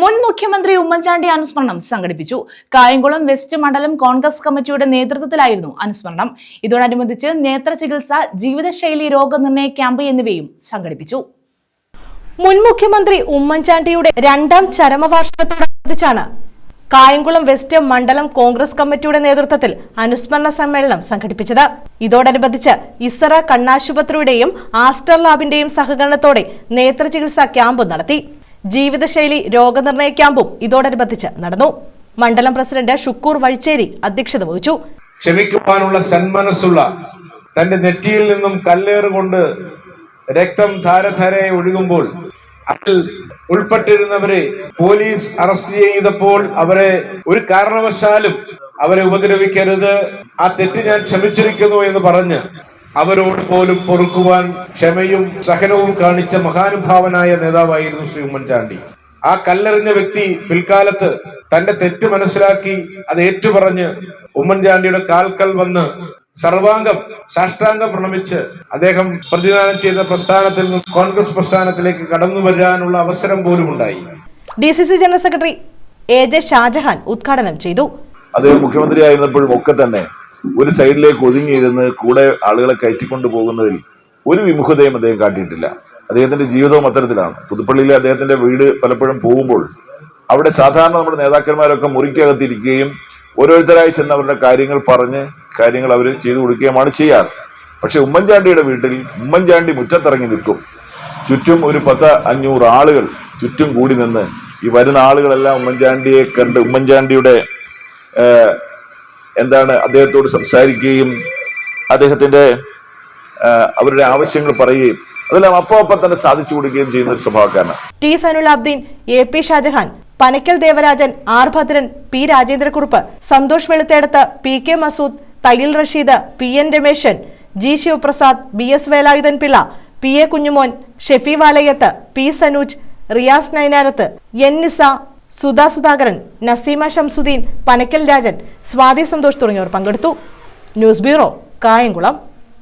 മുൻ മുഖ്യമന്ത്രി ഉമ്മൻചാണ്ടി അനുസ്മരണം സംഘടിപ്പിച്ചു. കായംകുളം വെസ്റ്റ് മണ്ഡലം കോൺഗ്രസ് കമ്മിറ്റിയുടെ നേതൃത്വത്തിലായിരുന്നു അനുസ്മരണം. ഇതോടനുബന്ധിച്ച് നേത്ര ചികിത്സ ജീവിതശൈലി രോഗനിർണയ ക്യാമ്പ് എന്നിവയും സംഘടിപ്പിച്ചു. മുൻ മുഖ്യമന്ത്രി ഉമ്മൻചാണ്ടിയുടെ രണ്ടാം ചരമവാർഷികത്തോടനുബന്ധിച്ചാണ് കായംകുളം വെസ്റ്റ് മണ്ഡലം കോൺഗ്രസ് കമ്മിറ്റിയുടെ നേതൃത്വത്തിൽ അനുസ്മരണ സമ്മേളനം സംഘടിപ്പിച്ചത്. ഇതോടനുബന്ധിച്ച് ഇസറ കണ്ണാശുപത്രിയുടെയും ആസ്റ്റർ ലാബിന്റെയും സഹകരണത്തോടെ നേത്ര ചികിത്സാ ക്യാമ്പ് നടത്തി. ജീവിതശൈലി രോഗനിർണയ ക്യാമ്പും ഇതോടനുബന്ധിച്ച് നടന്നു. മണ്ഡലം പ്രസിഡന്റ് ഷുക്കൂർ വഴിച്ചേരി അധ്യക്ഷത വഹിച്ചു. ക്ഷമിക്കുവാനുള്ള സന്മനസ്സുള്ള തന്റെ നെറ്റിയിൽ നിന്നും കല്ലേറുകൊണ്ട് രക്തം ധാരധാരയായി ഒഴുകുമ്പോൾ അതിൽ ഉൾപ്പെട്ടിരുന്നവരെ പോലീസ് അറസ്റ്റ് ചെയ്തപ്പോൾ അവരെ ഒരു കാരണവശാലും അവരെ ഉപദ്രവിക്കരുത്. ആ തെറ്റ് ഞാൻ ക്ഷമിച്ചിരിക്കുന്നു എന്ന് പറഞ്ഞ് അവരോട് പോലും പൊറുക്കുവാൻ ക്ഷമയും സഹനവും കാണിച്ച മഹാനുഭാവനായ നേതാവായിരുന്നു ശ്രീ ഉമ്മൻചാണ്ടി. ആ കല്ലെറിഞ്ഞ വ്യക്തി പിൽക്കാലത്ത് തന്റെ തെറ്റ് മനസ്സിലാക്കി അത് ഏറ്റുപറഞ്ഞ് ഉമ്മൻചാണ്ടിയുടെ കാൽക്കൽ വന്ന് സർവാംഗം സാഷ്ടാംഗം പ്രണമിച്ച് അദ്ദേഹം പ്രതിദാനം ചെയ്ത പ്രസ്ഥാനത്തിൽ നിന്ന് കോൺഗ്രസ് പ്രസ്ഥാനത്തിലേക്ക് കടന്നു വരാനുള്ള അവസരം പോലും ഉണ്ടായി D C C general secretary A J Shajahan ഉദ്ഘാടനം ചെയ്തു. അദ്ദേഹം മുഖ്യമന്ത്രിയായിരുന്നപ്പോഴും ഒക്കെ തന്നെ ഒരു സൈഡിലേക്ക് ഒതുങ്ങിയിരുന്ന് കൂടെ ആളുകളെ കയറ്റിക്കൊണ്ടു പോകുന്നതിൽ ഒരു വിമുഖതയും അദ്ദേഹം കാട്ടിയിട്ടില്ല. അദ്ദേഹത്തിന്റെ ജീവിതവും അത്തരത്തിലാണ്. പുതുപ്പള്ളിയിലെ അദ്ദേഹത്തിന്റെ വീട് പലപ്പോഴും പോകുമ്പോൾ അവിടെ സാധാരണ നമ്മുടെ നേതാക്കന്മാരൊക്കെ മുറിക്കകത്തിരിക്കുകയും ഓരോരുത്തരായി ചെന്ന് അവരുടെ കാര്യങ്ങൾ പറഞ്ഞ് കാര്യങ്ങൾ അവർ ചെയ്തു കൊടുക്കുകയുമാണ് ചെയ്യാറ്. പക്ഷെ ഉമ്മൻചാണ്ടിയുടെ വീട്ടിൽ ഉമ്മൻചാണ്ടി മുറ്റത്തിറങ്ങി നിൽക്കും. ചുറ്റും ഒരു പത്ത് അഞ്ഞൂറ് ആളുകൾ ചുറ്റും കൂടി നിന്ന് ഈ വരുന്ന ആളുകളെല്ലാം ഉമ്മൻചാണ്ടിയെ കണ്ട് ഉമ്മൻചാണ്ടിയുടെ എന്താണ് അദ്ദേഹത്തോട് സംസാരിക്കുകയും അദ്ദേഹത്തിന്റെ അവരുടെ ആവശ്യങ്ങൾ പറയുകയും അതെല്ലാം അപ്പോൾ അപ്പം തന്നെ സാധിച്ചു കൊടുക്കുകയും ചെയ്യുന്ന ഒരു സ്വഭാവക്കാരനാണ്. T Sanulabdeen A P Shajahan Panakkal Devarajan R Bhadran P Rajendrakurup Santhosh Veluthedath P K Masood Thayyal Rasheed P N Rameshan G Sivaprasad B S Velayudhan Pillai P A Kunjumon Shefi Valayath P Sanuj Riyas Nainarath N Nisa Sudha Sudhakaran Naseema Shamsuddin Panakkal Rajan Swathi Santhosh തുടങ്ങിയവർ പങ്കെടുത്തു. News bureau Kayamkulam.